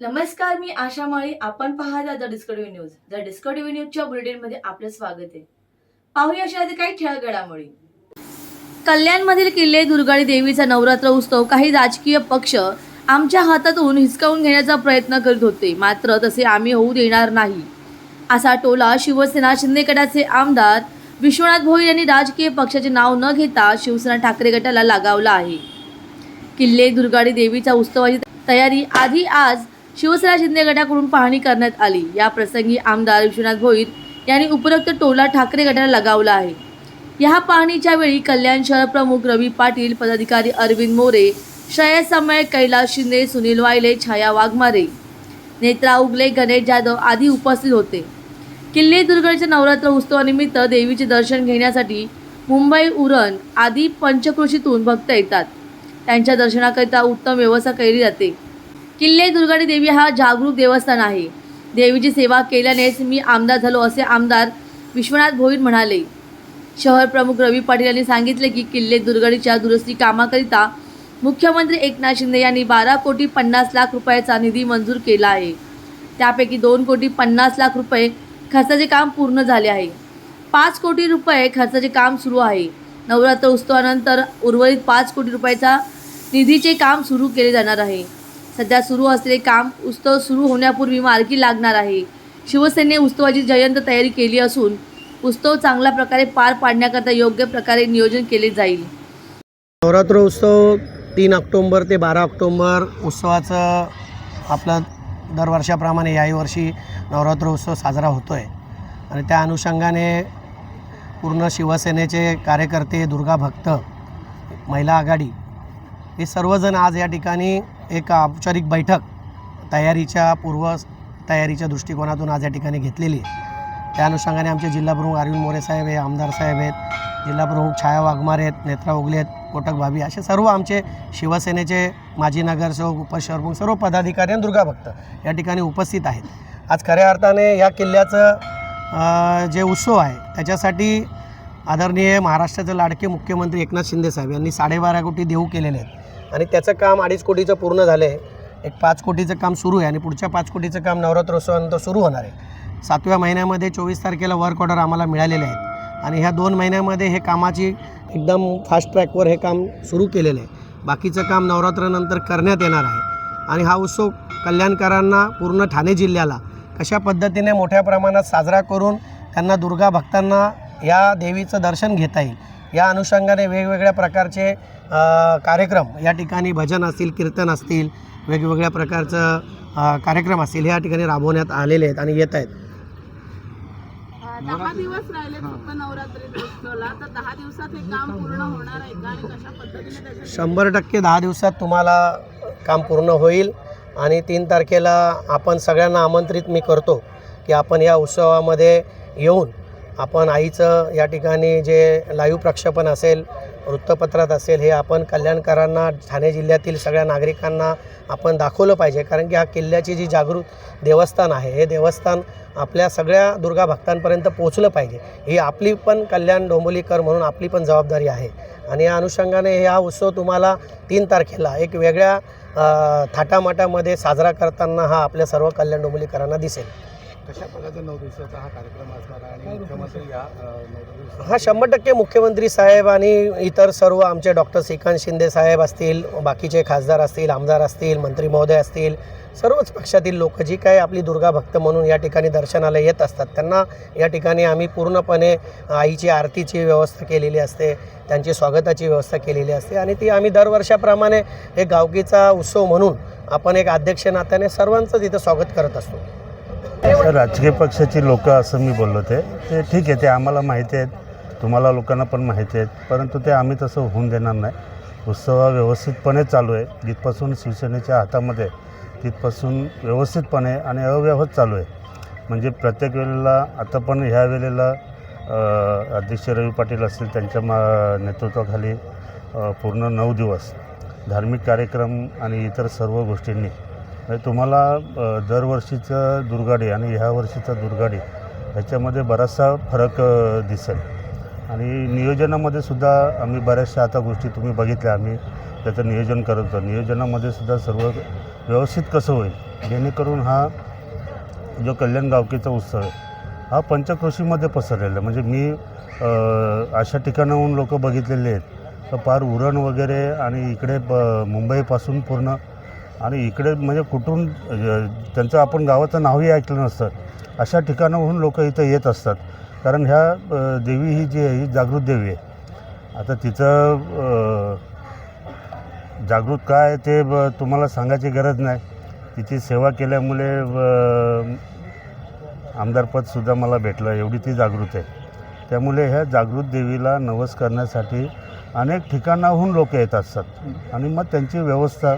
नमस्कार मी आशा माळी. आपण पाहता the Discovery news. The Discovery न्यूजच्या बुलेटिनमध्ये आपलं स्वागत आहे. पाहूया अशा काही ठळक घडामोडी कल्याणमधील किल्ले दुर्गाडी देवीचा नवरात्र उत्सव काही राजकीय पक्ष आमच्या हातातून हिसकावून घेण्याचा प्रयत्न करीत होते. मात्र तसे आम्ही होऊ देणार नाही. असा टोला शिवसेना शिंदे गटाचे आमदार विश्वनाथ भोईर यांनी राजकीय पक्षाचे नाव न घेता शिवसेना ठाकरे गटाला लगावला आहे. किल्ले दुर्गाडी देवीच्या उत्सवाची तयारी आधी आज शिवसेना शिंदे गटाकडून पाहणी करण्यात आली. या प्रसंगी आमदार विश्वनाथ भोईर यांनी उपरोक्त टोला ठाकरे गटाला लगावला आहे. या पाहणीच्या वेळी कल्याण शहर प्रमुख रवी पाटील पदाधिकारी अरविंद मोरे श्रेयस समय कैलास शिंदे सुनील वायले छाया वाघमारे नेत्रा उगले गणेश जाधव आदी उपस्थित होते. किल्ले दुर्गाच्या नवरात्र उत्सवानिमित्त देवीचे दर्शन घेण्यासाठी मुंबई उरण आदी पंचकृषीतून भक्त येतात. त्यांच्या दर्शनाकरिता उत्तम व्यवस्था केली जाते. किल्ले दुर्गाडी देवी हा जागरूक देवस्थान आहे. देवीची सेवा केल्यानेच मी आमदार झालो असे आमदार विश्वनाथ भोईर म्हणाले. शहर प्रमुख रवी पाटील यांनी सांगितले की किल्ले दुर्गाडीच्या दुरुस्ती कामाकरिता मुख्यमंत्री एकनाथ शिंदे यांनी बारा कोटी पन्नास लाख रुपयाचा निधी मंजूर केला आहे. त्यापैकी दोन कोटी पन्नास लाख रुपये खर्चाचे काम पूर्ण झाले आहे. पाच कोटी रुपये खर्चाचे काम सुरू आहे. नवरात्र उत्सवानंतर उर्वरित पाच कोटी रुपयाचा निधीचे काम सुरू केले जाणार आहे. सध्या सुरू असलेले काम उत्सव सुरू होण्यापूर्वी मार्गी लागणार आहे. शिवसेनेने उत्सवाची जयंत तयारी केली असून उत्सव चांगल्या प्रकारे पार पाडण्याकरता योग्य प्रकारे नियोजन केले जाईल. नवरात्र उत्सव तीन ऑक्टोंबर ते बारा ऑक्टोंबर उत्सवाचं आपलं दरवर्षाप्रमाणे याही वर्षी नवरात्र उत्सव साजरा होतो आहे आणि त्या अनुषंगाने पूर्ण शिवसेनेचे कार्यकर्ते दुर्गा भक्त महिला आघाडी हे सर्वजण आज या ठिकाणी एक औपचारिक बैठक तयारीच्या पूर्व तयारीच्या दृष्टिकोनातून आज या ठिकाणी घेतलेली आहे. त्या अनुषंगाने आमचे जिल्हाप्रमुख अरविंद मोरे साहेब आहे आमदार साहेब आहेत जिल्हाप्रमुख छाया वाघमारे आहेत नेत्रा उगले आहेत कोटक भाभी असे सर्व आमचे शिवसेनेचे माजी नगरसेवक उपशहरप्रमुख सर्व पदाधिकारी आणि दुर्गाभक्त या ठिकाणी उपस्थित आहेत. आज खऱ्या अर्थाने या किल्ल्याचं जे उत्सव आहे त्याच्यासाठी आदरणीय महाराष्ट्राचे लाडके मुख्यमंत्री एकनाथ शिंदे साहेब यांनी साडेबारा कोटी देऊ केलेले आहेत. आणि त्याचं काम अडीच कोटीचं पूर्ण झालं आहे एक पाच कोटीचं काम सुरू आहे आणि पुढच्या पाच कोटीचं काम नवरात्रोत्सवानंतर सुरू होणार आहे. सातव्या महिन्यामध्ये चोवीस तारखेला वर्क ऑर्डर आम्हाला मिळालेले आहेत. आणि ह्या दोन महिन्यामध्ये हे कामाची एकदम फास्ट ट्रॅकवर हे काम सुरू केलेलं आहे. बाकीचं काम नवरात्रानंतर करण्यात येणार आहे. आणि हा उत्सव कल्याणकरांना पूर्ण ठाणे जिल्ह्याला कशा पद्धतीने मोठ्या प्रमाणात साजरा करून त्यांना दुर्गा भक्तांना या देवीचं दर्शन घेता येईल या अनुषंगाने वेगवेगळ्या प्रकारचे कार्यक्रम या ठिकाणी भजन असतील कीर्तन असतील वेगवेगळ्या प्रकारचं कार्यक्रम असतील या ठिकाणी राबवण्यात आलेले आहेत आणि येत आहेत. दहा दिवस राहिले फक्त नवरात्री उत्सवाला तर दहा दिवसात हे काम पूर्ण होणार आहे का? आणि कशा पद्धतीने त्याच्या शंभर टक्के दहा दिवसात तुम्हाला काम पूर्ण होईल. आणि तीन तारखेला आपण सगळ्यांना आमंत्रित मी करतो की आपण या उत्सवामध्ये येऊन आपण आईचं या ठिकाणी जे लाईव्ह प्रक्षेपण असेल वृत्तपत्रात असेल हे आपण कल्याणकरांना ठाणे जिल्ह्यातील सगळ्या नागरिकांना आपण दाखवलं पाहिजे. कारण की हा किल्ल्याची जी जागृत देवस्थान आहे हे देवस्थान आपल्या सगळ्या दुर्गा भक्तांपर्यंत पोहोचलं पाहिजे. ही आपली पण कल्याण डोंबोलीकर म्हणून आपली पण जबाबदारी आहे. आणि या अनुषंगाने हा उत्सव तुम्हाला तीन तारखेला एक वेगळ्या थाटामाटामध्ये साजरा करताना हा आपल्या सर्व कल्याण डोंबोलीकरांना दिसेल. कशा प्रकारचा नऊ दिवसाचा हा कार्यक्रम असणार आहे आणि मुख्यमंत्री या नऊ हा शंभर टक्के मुख्यमंत्री साहेब आणि इतर सर्व आमचे डॉक्टर श्रीकांत शिंदे साहेब असतील बाकीचे खासदार असतील आमदार असतील मंत्री महोदय असतील सर्वच पक्षातील लोक जी काही आपली दुर्गा भक्त म्हणून या ठिकाणी दर्शनाला येत असतात त्यांना या ठिकाणी आम्ही पूर्णपणे आईची आरतीची व्यवस्था केलेली असते त्यांची स्वागताची व्यवस्था केलेली असते आणि ती आम्ही दरवर्षाप्रमाणे एक गावकीचा उत्सव म्हणून आपण एक अध्यक्ष नात्याने सर्वांचं तिथं स्वागत करत असतो. राजकीय पक्षाची लोक असं मी बोललो ते. ते ठीक आहे ते आम्हाला माहिती आहेत. तुम्हाला लोकांना पण माहिती आहेत. परंतु ते आम्ही तसं होऊन देणार नाही. उत्सव हा व्यवस्थितपणे चालू आहे. जिथपासून शिवसेनेच्या हातामध्ये तिथपासून व्यवस्थितपणे आणि अव्यवहार चालू आहे. म्हणजे प्रत्येक वेळेला आता पण ह्या वेळेला अध्यक्ष रवी पाटील असतील त्यांच्या मा नेतृत्वाखाली पूर्ण नऊ दिवस धार्मिक कार्यक्रम आणि इतर सर्व गोष्टींनी म्हणजे तुम्हाला दरवर्षीचं दुर्गाडी आणि ह्या वर्षीचं दुर्गाडी ह्याच्यामध्ये बराचसा फरक दिसेल. आणि नियोजनामध्ये सुद्धा आम्ही बऱ्याचशा आता गोष्टी तुम्ही बघितल्या आम्ही त्याचं नियोजन करत होतो. नियोजनामध्ये सुद्धा सर्व व्यवस्थित कसं होईल जेणेकरून हा जो कल्याण गावकीचा उत्सव आहे हा पंचक्रोशीमध्ये पसरलेला आहे. म्हणजे मी अशा ठिकाणाहून लोक बघितलेले आहेत. तर पार उरण वगैरे आणि इकडे ब मुंबईपासून पूर्ण आणि इकडे म्हणजे कुठून त्यांचं आपण गावाचं नावही ऐकलं नसतं. अशा ठिकाणाहून लोक इथं येत असतात. कारण ह्या देवी ही जी आहे ही जागृत देवी आहे. आता तिचं जागृत काय ते ब- तुम्हाला सांगायची गरज नाही. तिची सेवा केल्यामुळे आमदारपदसुद्धा मला भेटलं. एवढी ती जागृत आहे. त्यामुळे ह्या जागृत देवीला नवस करण्यासाठी अनेक ठिकाणाहून लोक येत असतात. आणि मग त्यांची व्यवस्था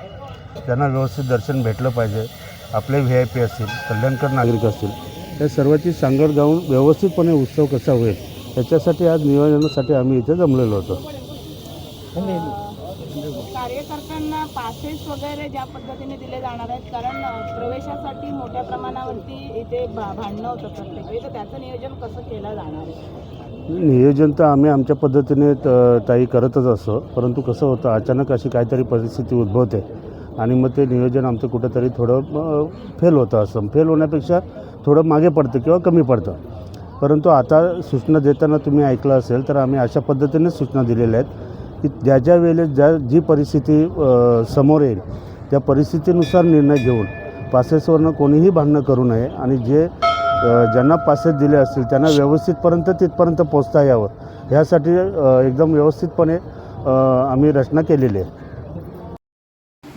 त्यांना व्यवस्थित दर्शन भेटलं पाहिजे. आपले व्ही आय पी असतील कल्याणकर नागरिक असतील त्या सर्वांची सांगड गाऊन व्यवस्थितपणे उत्सव कसा होईल त्याच्यासाठी आज नियोजनासाठी आम्ही इथे जमलेलो होतो. कार्यकर्त्यांना पासेस वगैरे ज्या पद्धतीने दिले जाणार आहेत कारण प्रवेशासाठी मोठ्या प्रमाणावरती इथे भा- भांडणं होतं प्रत्येक तर त्याचं नियोजन कसं केलं जाणार आहे? नियोजन तर आम्ही आमच्या पद्धतीने त- ताई करतच असतो. परंतु कसं होतं अचानक अशी काहीतरी परिस्थिती उद्भवते. आणि मग ते नियोजन आमचं कुठंतरी थोडं फेल होतं असं. फेल होण्यापेक्षा थोडं मागे पडतं किंवा कमी पडतं. परंतु आता सूचना देताना तुम्ही ऐकलं असेल तर आम्ही अशा पद्धतीने सूचना दिलेल्या आहेत की ज्या ज्या वेळेस ज्या जी परिस्थिती समोर येईल त्या परिस्थितीनुसार निर्णय घेऊन पासेसवरनं कोणीही भांडणं करू नये आणि जे ज्यांना पासेस दिले असतील त्यांना व्यवस्थितपर्यंत तिथपर्यंत पोचता यावं. ह्यासाठी एकदम व्यवस्थितपणे आम्ही रचना केलेली आहे.